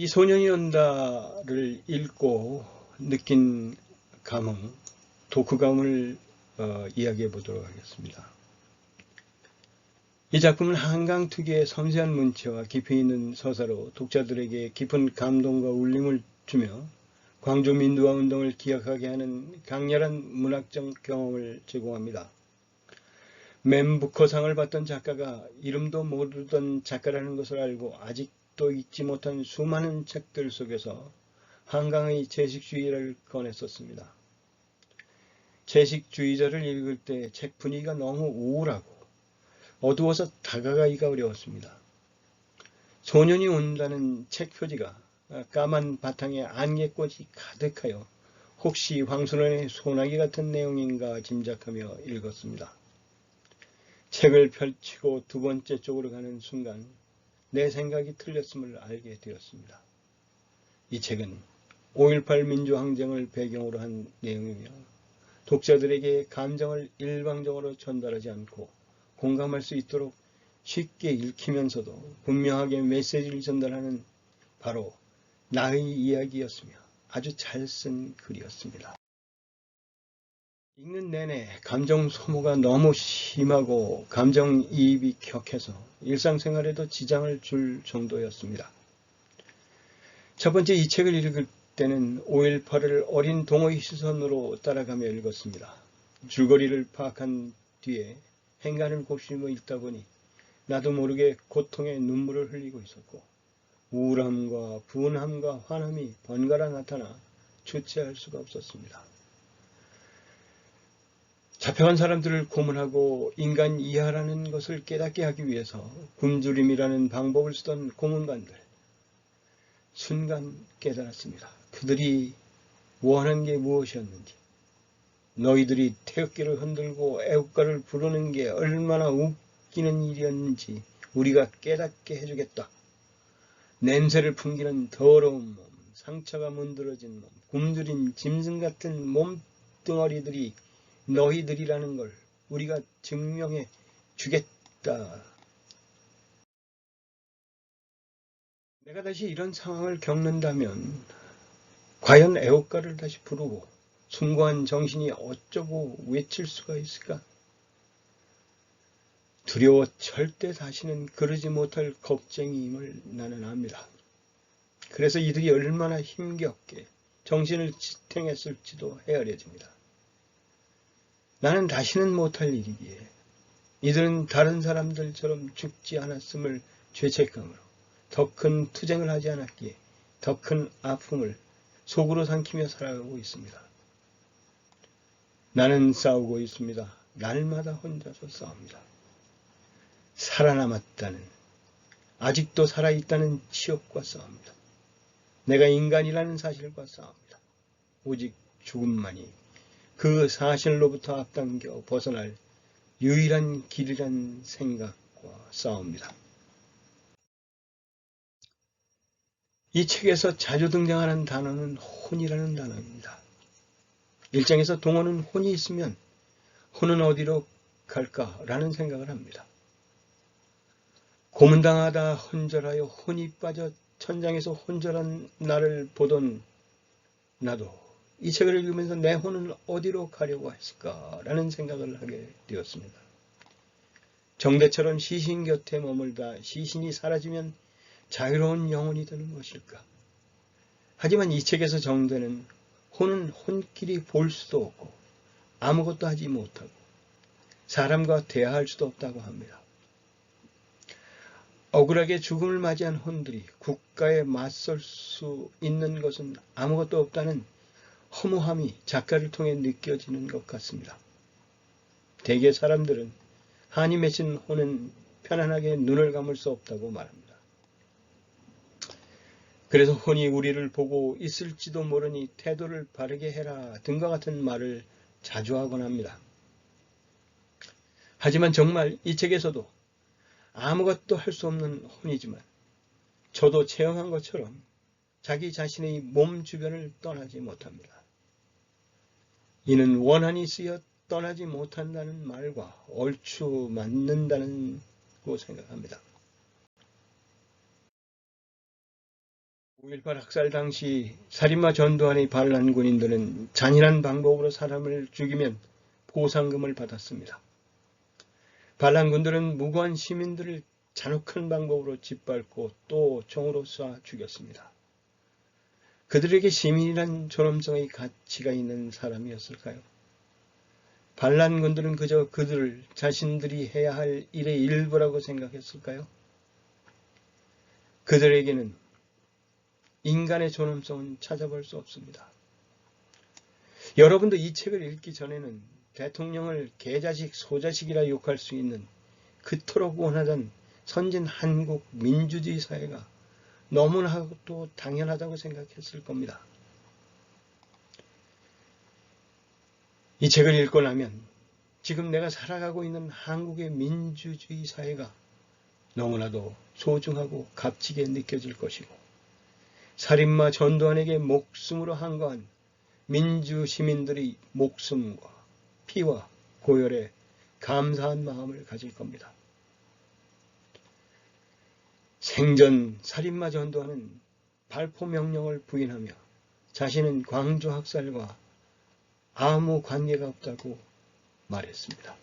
이 소년이 온다를 읽고 느낀 감흥, 독후감을 어, 이야기해 보도록 하겠습니다. 이 작품은 한강 특유의 섬세한 문체와 깊이 있는 서사로 독자들에게 깊은 감동과 울림을 주며 광주 민주화 운동을 기억하게 하는 강렬한 문학적 경험을 제공합니다. 맨부커상을 받던 작가가 이름도 모르던 작가라는 것을 알고 아직 도 잊지 못한 수많은 책들 속에서 한강의 채식주의를 꺼냈었습니다. 채식주의자를 읽을 때 책 분위기가 너무 우울하고 어두워서 다가가기가 어려웠습니다. 소년이 온다는 책 표지가 까만 바탕에 안개꽃이 가득하여 혹시 황순원의 소나기 같은 내용인가 짐작하며 읽었습니다. 책을 펼치고 두 번째 쪽으로 가는 순간 내 생각이 틀렸음을 알게 되었습니다. 이 책은 5.18 민주항쟁을 배경으로 한 내용이며 독자들에게 감정을 일방적으로 전달하지 않고 공감할 수 있도록 쉽게 읽히면서도 분명하게 메시지를 전달하는 바로 나의 이야기였으며 아주 잘 쓴 글이었습니다. 읽는 내내 감정 소모가 너무 심하고 감정이입이 격해서 일상생활에도 지장을 줄 정도였습니다. 첫 번째 이 책을 읽을 때는 5.18을 어린 동호의 시선으로 따라가며 읽었습니다. 줄거리를 파악한 뒤에 행간을 곱씹어 읽다 보니 나도 모르게 고통의 눈물을 흘리고 있었고 우울함과 분함과 화남이 번갈아 나타나 주체할 수가 없었습니다. 잡혀간 사람들을 고문하고 인간 이하라는 것을 깨닫게 하기 위해서 굶주림이라는 방법을 쓰던 고문관들. 순간 깨달았습니다. 그들이 원한 게 무엇이었는지. 너희들이 태극기를 흔들고 애국가를 부르는 게 얼마나 웃기는 일이었는지 우리가 깨닫게 해주겠다. 냄새를 풍기는 더러운 몸, 상처가 문드러진 몸, 굶주린 짐승 같은 몸뚱어리들이 너희들이라는 걸 우리가 증명해 주겠다. 내가 다시 이런 상황을 겪는다면 과연 애호가를 다시 부르고 숭고한 정신이 어쩌고 외칠 수가 있을까? 두려워 절대 다시는 그러지 못할 겁쟁이임을 나는 압니다. 그래서 이들이 얼마나 힘겹게 정신을 지탱했을지도 헤아려집니다. 나는 다시는 못할 일이기에 이들은 다른 사람들처럼 죽지 않았음을 죄책감으로 더 큰 투쟁을 하지 않았기에 더 큰 아픔을 속으로 삼키며 살아가고 있습니다. 나는 싸우고 있습니다. 날마다 혼자서 싸웁니다. 살아남았다는, 아직도 살아있다는 치욕과 싸웁니다. 내가 인간이라는 사실과 싸웁니다. 오직 죽음만이 그 사실로부터 앞당겨 벗어날 유일한 길이란 생각과 싸웁니다. 이 책에서 자주 등장하는 단어는 혼이라는 단어입니다. 일장에서 동호는 혼이 있으면 혼은 어디로 갈까라는 생각을 합니다. 고문당하다 혼절하여 혼이 빠져 천장에서 혼절한 나를 보던 나도 이 책을 읽으면서 내 혼은 어디로 가려고 했을까라는 생각을 하게 되었습니다. 정대처럼 시신 곁에 머물다 시신이 사라지면 자유로운 영혼이 되는 것일까? 하지만 이 책에서 정대는 혼은 혼끼리 볼 수도 없고 아무것도 하지 못하고 사람과 대화할 수도 없다고 합니다. 억울하게 죽음을 맞이한 혼들이 국가에 맞설 수 있는 것은 아무것도 없다는 허무함이 작가를 통해 느껴지는 것 같습니다. 대개 사람들은 한이 맺힌 혼은 편안하게 눈을 감을 수 없다고 말합니다. 그래서 혼이 우리를 보고 있을지도 모르니 태도를 바르게 해라 등과 같은 말을 자주 하곤 합니다. 하지만 정말 이 책에서도 아무것도 할 수 없는 혼이지만 저도 체험한 것처럼 자기 자신의 몸 주변을 떠나지 못합니다. 이는 원한이 쓰여 떠나지 못한다는 말과 얼추 맞는다는 고 생각합니다. 5.18 학살 당시 살인마 전두환의 반란 군인들은 잔인한 방법으로 사람을 죽이면 보상금을 받았습니다. 반란군들은 무고한 시민들을 잔혹한 방법으로 짓밟고 또 총으로 쏴 죽였습니다. 그들에게 시민이란 존엄성의 가치가 있는 사람이었을까요? 반란군들은 그저 그들 자신들이 해야 할 일의 일부라고 생각했을까요? 그들에게는 인간의 존엄성은 찾아볼 수 없습니다. 여러분도 이 책을 읽기 전에는 대통령을 개자식, 소자식이라 욕할 수 있는 그토록 원하던 선진 한국 민주주의 사회가 너무나도 당연하다고 생각했을 겁니다. 이 책을 읽고 나면 지금 내가 살아가고 있는 한국의 민주주의 사회가 너무나도 소중하고 값지게 느껴질 것이고 살인마 전두환에게 목숨으로 한거한 민주 시민들의 목숨과 피와 고열에 감사한 마음을 가질 겁니다. 생전 살인마 전두환은 발포 명령을 부인하며 자신은 광주 학살과 아무 관계가 없다고 말했습니다.